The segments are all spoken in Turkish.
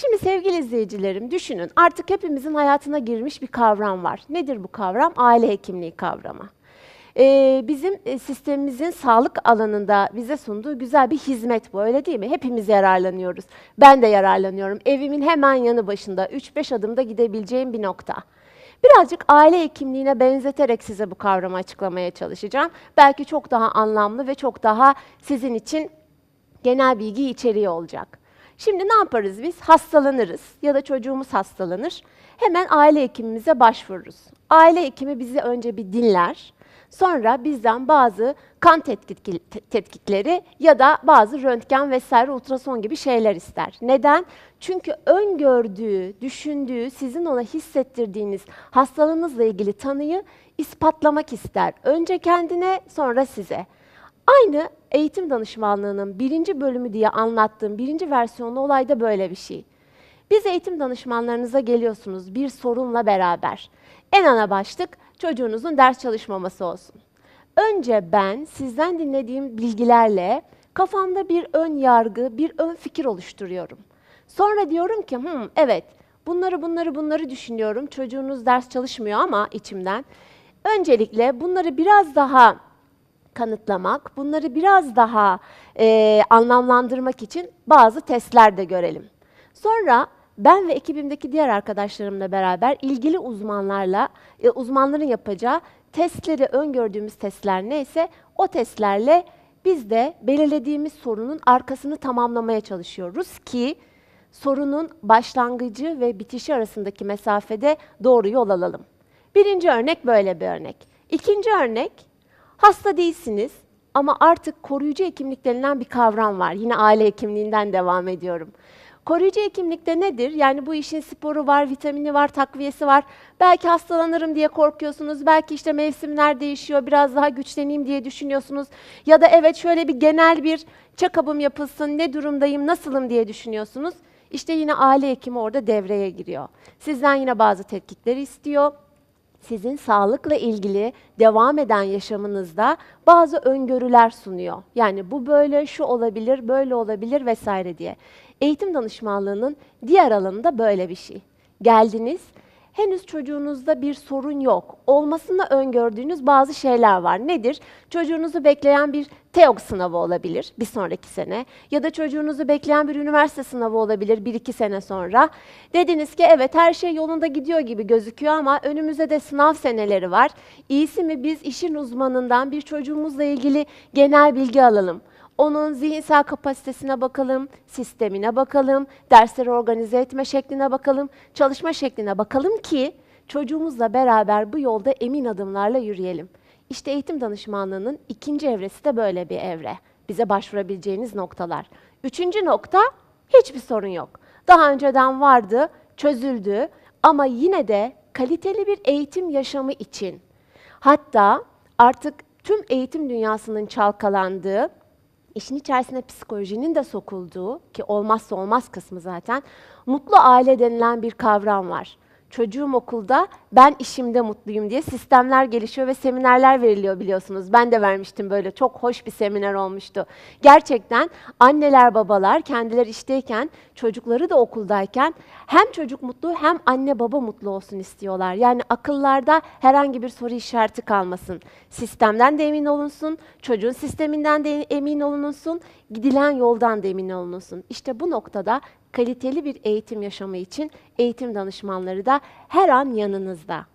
Şimdi sevgili izleyicilerim düşünün artık hepimizin hayatına girmiş bir kavram var. Nedir bu kavram? Aile hekimliği kavramı. Ee, bizim e, sistemimizin sağlık alanında bize sunduğu güzel bir hizmet bu öyle değil mi? Hepimiz yararlanıyoruz. Ben de yararlanıyorum. Evimin hemen yanı başında 3-5 adımda gidebileceğim bir nokta. Birazcık aile hekimliğine benzeterek size bu kavramı açıklamaya çalışacağım. Belki çok daha anlamlı ve çok daha sizin için genel bilgi içeriği olacak. Şimdi ne yaparız biz? Hastalanırız ya da çocuğumuz hastalanır. Hemen aile hekimimize başvururuz. Aile hekimi bizi önce bir dinler. Sonra bizden bazı kan tetkik- te- tetkikleri ya da bazı röntgen vesaire ultrason gibi şeyler ister. Neden? Çünkü öngördüğü, düşündüğü, sizin ona hissettirdiğiniz hastalığınızla ilgili tanıyı ispatlamak ister. Önce kendine, sonra size. Aynı eğitim danışmanlığının birinci bölümü diye anlattığım birinci versiyonlu olayda böyle bir şey. Biz eğitim danışmanlarınıza geliyorsunuz bir sorunla beraber. En ana başlık çocuğunuzun ders çalışmaması olsun. Önce ben sizden dinlediğim bilgilerle kafamda bir ön yargı, bir ön fikir oluşturuyorum. Sonra diyorum ki, "Hmm, evet bunları bunları bunları düşünüyorum. Çocuğunuz ders çalışmıyor ama içimden. Öncelikle bunları biraz daha kanıtlamak, bunları biraz daha e, anlamlandırmak için bazı testler de görelim. Sonra ben ve ekibimdeki diğer arkadaşlarımla beraber ilgili uzmanlarla, e, uzmanların yapacağı testleri, öngördüğümüz testler neyse o testlerle biz de belirlediğimiz sorunun arkasını tamamlamaya çalışıyoruz ki sorunun başlangıcı ve bitişi arasındaki mesafede doğru yol alalım. Birinci örnek böyle bir örnek. İkinci örnek, hasta değilsiniz ama artık koruyucu hekimlik denilen bir kavram var. Yine aile hekimliğinden devam ediyorum. Koruyucu hekimlikte nedir? Yani bu işin sporu var, vitamini var, takviyesi var. Belki hastalanırım diye korkuyorsunuz. Belki işte mevsimler değişiyor, biraz daha güçleneyim diye düşünüyorsunuz. Ya da evet şöyle bir genel bir check-up'ım yapılsın, ne durumdayım, nasılım diye düşünüyorsunuz. İşte yine aile hekimi orada devreye giriyor. Sizden yine bazı tetkikleri istiyor sizin sağlıkla ilgili devam eden yaşamınızda bazı öngörüler sunuyor. Yani bu böyle, şu olabilir, böyle olabilir vesaire diye. Eğitim danışmanlığının diğer alanı da böyle bir şey. Geldiniz, henüz çocuğunuzda bir sorun yok. Olmasını öngördüğünüz bazı şeyler var. Nedir? Çocuğunuzu bekleyen bir TEOG sınavı olabilir bir sonraki sene. Ya da çocuğunuzu bekleyen bir üniversite sınavı olabilir bir iki sene sonra. Dediniz ki evet her şey yolunda gidiyor gibi gözüküyor ama önümüzde de sınav seneleri var. İyisi mi biz işin uzmanından bir çocuğumuzla ilgili genel bilgi alalım. Onun zihinsel kapasitesine bakalım, sistemine bakalım, dersleri organize etme şekline bakalım, çalışma şekline bakalım ki çocuğumuzla beraber bu yolda emin adımlarla yürüyelim. İşte eğitim danışmanlığının ikinci evresi de böyle bir evre. Bize başvurabileceğiniz noktalar. Üçüncü nokta, hiçbir sorun yok. Daha önceden vardı, çözüldü ama yine de kaliteli bir eğitim yaşamı için hatta artık tüm eğitim dünyasının çalkalandığı, işin içerisine psikolojinin de sokulduğu ki olmazsa olmaz kısmı zaten mutlu aile denilen bir kavram var. Çocuğum okulda, ben işimde mutluyum diye sistemler gelişiyor ve seminerler veriliyor biliyorsunuz. Ben de vermiştim böyle çok hoş bir seminer olmuştu. Gerçekten anneler babalar kendileri işteyken, çocukları da okuldayken hem çocuk mutlu hem anne baba mutlu olsun istiyorlar. Yani akıllarda herhangi bir soru işareti kalmasın. Sistemden de emin olunsun, çocuğun sisteminden de emin olunsun, gidilen yoldan da emin olunsun. İşte bu noktada kaliteli bir eğitim yaşamı için eğitim danışmanları da her an yanınızda.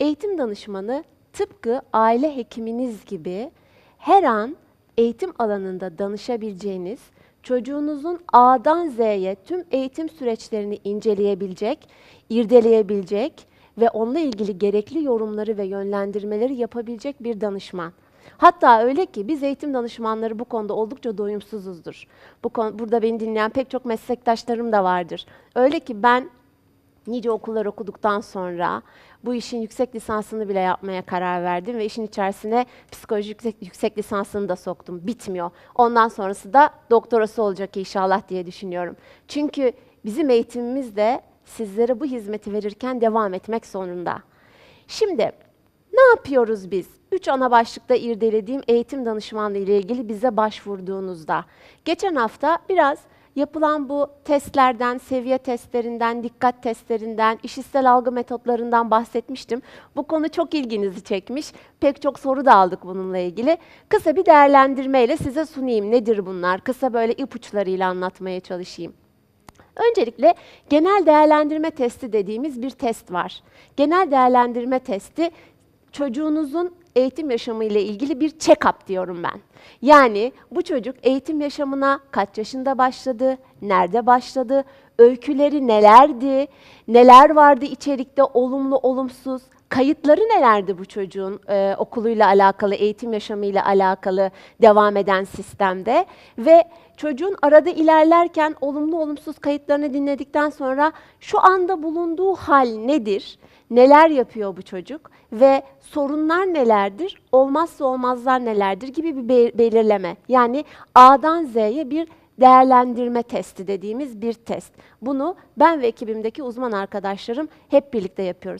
Eğitim danışmanı tıpkı aile hekiminiz gibi her an eğitim alanında danışabileceğiniz, çocuğunuzun A'dan Z'ye tüm eğitim süreçlerini inceleyebilecek, irdeleyebilecek ve onunla ilgili gerekli yorumları ve yönlendirmeleri yapabilecek bir danışman. Hatta öyle ki biz eğitim danışmanları bu konuda oldukça doyumsuzuzdur. Bu konu, burada beni dinleyen pek çok meslektaşlarım da vardır. Öyle ki ben nice okullar okuduktan sonra bu işin yüksek lisansını bile yapmaya karar verdim ve işin içerisine psikoloji yüksek, yüksek lisansını da soktum. Bitmiyor. Ondan sonrası da doktorası olacak inşallah diye düşünüyorum. Çünkü bizim eğitimimiz de sizlere bu hizmeti verirken devam etmek zorunda. Şimdi ne yapıyoruz biz? Üç ana başlıkta irdelediğim eğitim danışmanlığı ile ilgili bize başvurduğunuzda. Geçen hafta biraz yapılan bu testlerden, seviye testlerinden, dikkat testlerinden, işitsel algı metotlarından bahsetmiştim. Bu konu çok ilginizi çekmiş. Pek çok soru da aldık bununla ilgili. Kısa bir değerlendirmeyle size sunayım. Nedir bunlar? Kısa böyle ipuçlarıyla anlatmaya çalışayım. Öncelikle genel değerlendirme testi dediğimiz bir test var. Genel değerlendirme testi çocuğunuzun eğitim yaşamı ile ilgili bir check-up diyorum ben. Yani bu çocuk eğitim yaşamına kaç yaşında başladı, nerede başladı, öyküleri nelerdi, neler vardı içerikte olumlu olumsuz, kayıtları nelerdi bu çocuğun e, okuluyla alakalı, eğitim yaşamıyla alakalı devam eden sistemde ve çocuğun arada ilerlerken olumlu olumsuz kayıtlarını dinledikten sonra şu anda bulunduğu hal nedir? Neler yapıyor bu çocuk ve sorunlar nelerdir? Olmazsa olmazlar nelerdir gibi bir be- belirleme. Yani A'dan Z'ye bir değerlendirme testi dediğimiz bir test. Bunu ben ve ekibimdeki uzman arkadaşlarım hep birlikte yapıyoruz.